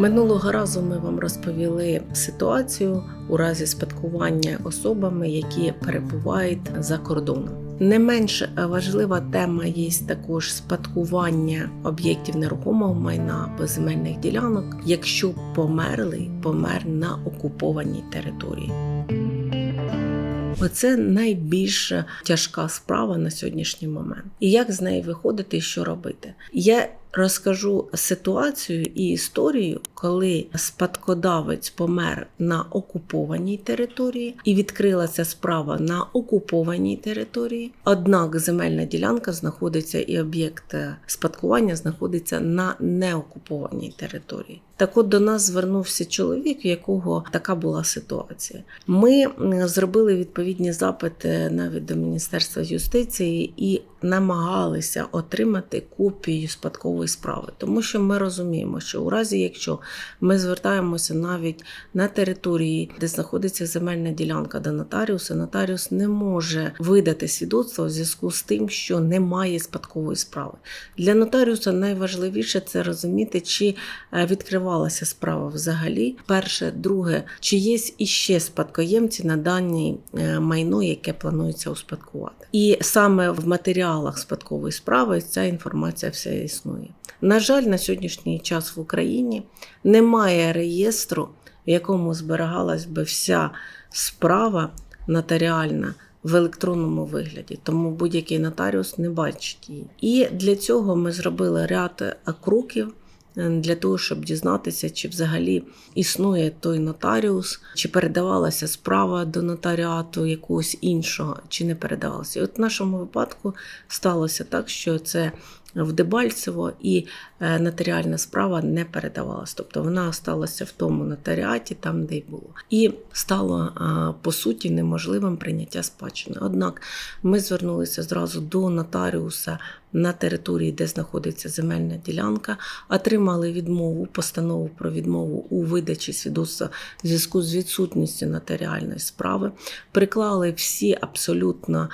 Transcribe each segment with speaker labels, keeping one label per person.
Speaker 1: Минулого разу ми вам розповіли ситуацію у разі спадкування особами, які перебувають за кордоном. Не менш важлива тема є також спадкування об'єктів нерухомого майна або земельних ділянок, якщо померлий помер на окупованій території. Оце найбільш тяжка справа на сьогоднішній момент. І як з неї виходити і що робити? Я розкажу ситуацію і історію, коли спадкодавець помер на окупованій території, і відкрилася справа на окупованій території. Однак земельна ділянка знаходиться і об'єкт спадкування знаходиться на неокупованій території. Так от до нас звернувся чоловік, в якого така була ситуація. Ми зробили відповідні запити навіть до Міністерства юстиції і намагалися отримати копію спадкової справи, тому що ми розуміємо, що у разі, якщо ми звертаємося навіть на території, де знаходиться земельна ділянка до нотаріуса, нотаріус не може видати свідоцтво в зв'язку з тим, що немає спадкової справи. Для нотаріуса найважливіше це розуміти, чи е, відкривалася справа взагалі. Перше, друге, чи є іще спадкоємці на дані е, майно, яке планується успадкувати. І саме в матеріалах спадкової справи ця інформація вся існує. На жаль, на сьогоднішній час в Україні немає реєстру, в якому зберігалась би вся справа нотаріальна в електронному вигляді, тому будь-який нотаріус не бачить її. І для цього ми зробили ряд кроків. Е, Для того щоб дізнатися, чи взагалі існує той нотаріус, чи передавалася справа до нотаріату якогось іншого, чи не передавалася. І от в нашому випадку сталося так, що це в Дебальцево і е, нотаріальна справа не передавалась. Тобто вона осталася в тому нотаріаті, там де й було. І стало по суті неможливим прийняття спадщини. Однак ми звернулися зразу до нотаріуса на території, де знаходиться земельна ділянка, отримали відмову, постанову про відмову у видачі свідоцтва в зв'язку з відсутністю нотаріальної справи, приклали всі абсолютно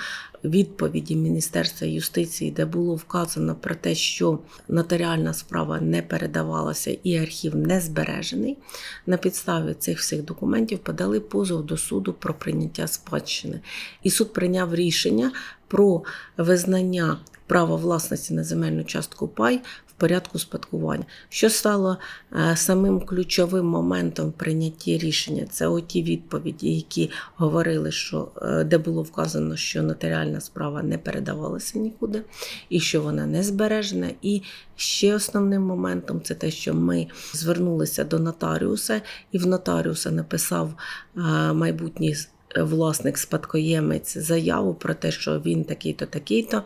Speaker 1: відповіді Міністерства юстиції, де було вказано про те, що нотаріальна справа не передавалася і архів не збережений. На підставі цих всіх документів подали позов до суду про прийняття спадщини. І суд прийняв рішення про визнання права власності на земельну частку пай порядку спадкування. Що стало е, самим ключовим моментом в прийнятті рішення? Це оті відповіді, які говорили, що е, де було вказано, що нотаріальна справа не передавалася нікуди, і що вона не збережена. І ще основним моментом це те, що ми звернулися до нотаріуса, і в нотаріуса написав е, майбутній власник спадкоємець заяву про те, що він такий-то, такий-то.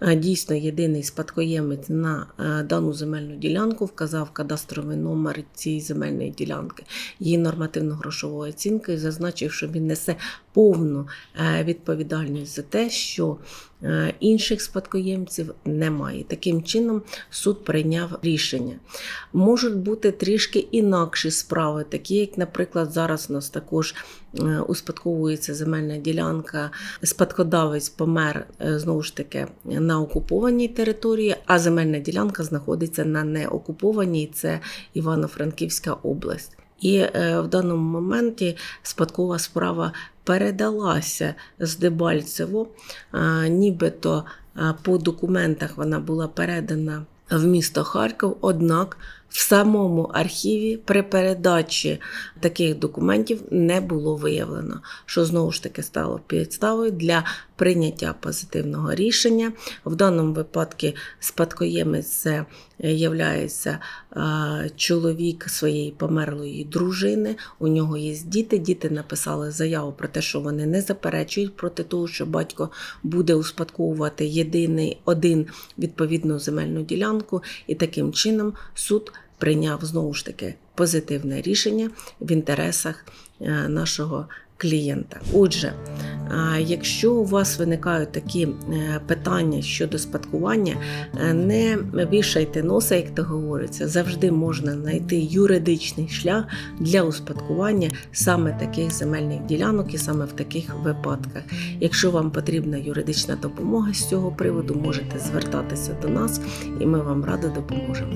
Speaker 1: Е, Дійсно, єдиний спадкоємець на е, дану земельну ділянку вказав кадастровий номер цієї земельної ділянки, її нормативно-грошової оцінки, зазначив, що він несе повну е, відповідальність за те, що е, інших спадкоємців немає. Таким чином суд прийняв рішення. Можуть бути трішки інакші справи, такі як, наприклад, зараз у нас також е, успадковується земельна ділянка, спадкодавець помер знову ж таки на окупованій території, а земельна ділянка знаходиться на неокупованій, це Івано-Франківська область. І е, в даному моменті спадкова справа передалася з Дебальцево, нібито по документах вона була передана в місто Харків, однак в самому архіві при передачі таких документів не було виявлено, що знову ж таки стало підставою для прийняття позитивного рішення. В даному випадку спадкоємець це є чоловік своєї померлої дружини. У нього є діти. Діти написали заяву про те, що вони не заперечують проти того, що батько буде успадковувати єдиний один відповідну земельну ділянку, і таким чином суд прийняв знову ж таки позитивне рішення в інтересах е, нашого клієнта. Отже, якщо у вас виникають такі е, питання щодо спадкування, е, не вішайте носа, як то говориться, завжди можна знайти юридичний шлях для успадкування саме таких земельних ділянок і саме в таких випадках. Якщо вам потрібна юридична допомога з цього приводу, можете звертатися до нас, і ми вам радо допоможемо.